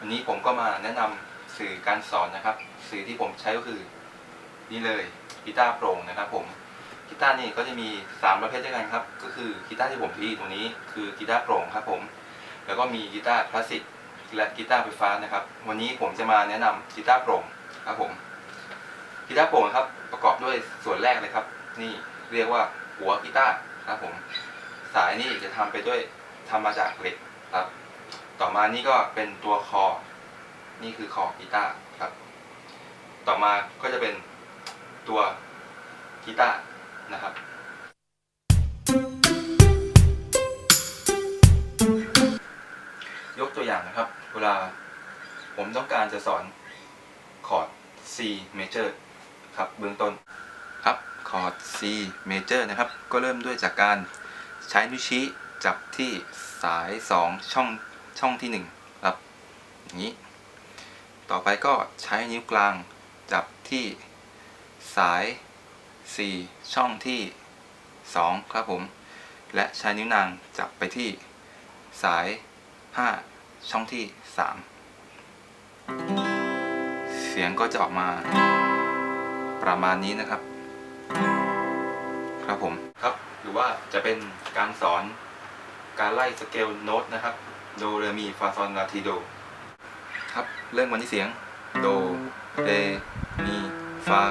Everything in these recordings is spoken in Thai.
วันนี้ผมก็มาแนะนำสื่อการสอนนะครับ สื่อที่ผมใช้ก็คือนี่เลยกีตาร์โปร่งนะครับ ผมกีตาร์นี่ก็จะมี 3 ประเภทด้วยกันครับ ก็คือกีตาร์ที่ผมถืออยู่ตรงนี้คือกีตาร์โปร่งครับ ผม แล้วก็มีกีตาร์คลาสสิกและกีตาร์ไฟฟ้านะครับ วันนี้ผมจะมาแนะนำกีตาร์โปร่งครับผมกีตาร์โปร่งครับประกอบด้วยส่วนแรกเลยครับ นี่เรียกว่าหัวกีตาร์ครับผม สายนี่จะทำไปด้วยทำมาจากเหล็กครับ ต่อมานี่ก็เป็นตัวคอ นี่คือคอกีตาร์ครับ ต่อมาก็จะเป็นตัวกีตาร์นะครับยกตัวอย่างนะครับ เวลาผมต้องการจะสอนคอร์ด C major ครับเบื้องต้นครับคอร์ด C major นะครับ ก็เริ่มด้วยจากการใช้นิ้วชี้จับที่สาย 2 ช่อง ช่องที่ 1 ครับ อย่างนี้ ต่อไปก็ใช้นิ้วกลางจับที่สาย 4 ช่องที่ 2 ครับผม และใช้นิ้วนางจับไปที่สาย 5 ช่องที่ 3 เสียงก็จะออกมาประมาณนี้นะครับ ครับผม ครับ หรือว่าจะเป็นการสอนการไล่สเกลโน้ตนะครับ โดเรมีฟาซอนลาทีโด ครับ เริ่มวันที่เสียง โดเรมีฟา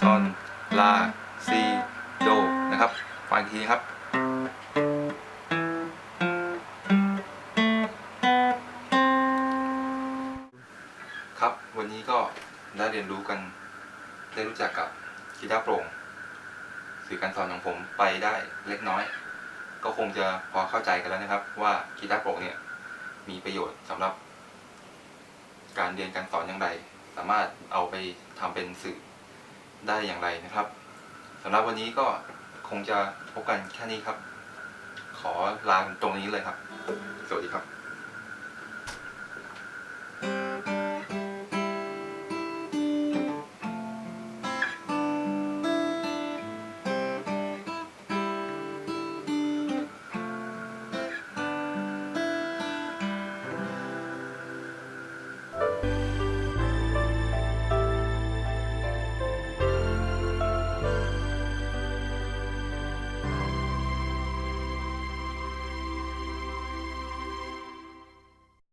ซอนลาซีโดนะครับฟังอีกทีครับครับวันนี้ก็ได้เรียนรู้กัน ได้รู้จักกับกีตาร์โปร่งสื่อการสอนของผมไปได้เล็กน้อย ก็คงจะพอเข้าใจกันแล้วนะครับ ว่ากีตาร์โปร่งเนี่ย มีประโยชน์สำหรับ การเรียนการสอนอย่างไร สามารถเอาไปทำเป็นสื่อได้อย่างไรนะครับสำหรับวันนี้ก็คงจะพบกันแค่นี้ครับ ขอลาตรงนี้เลยครับ สวัสดีครับ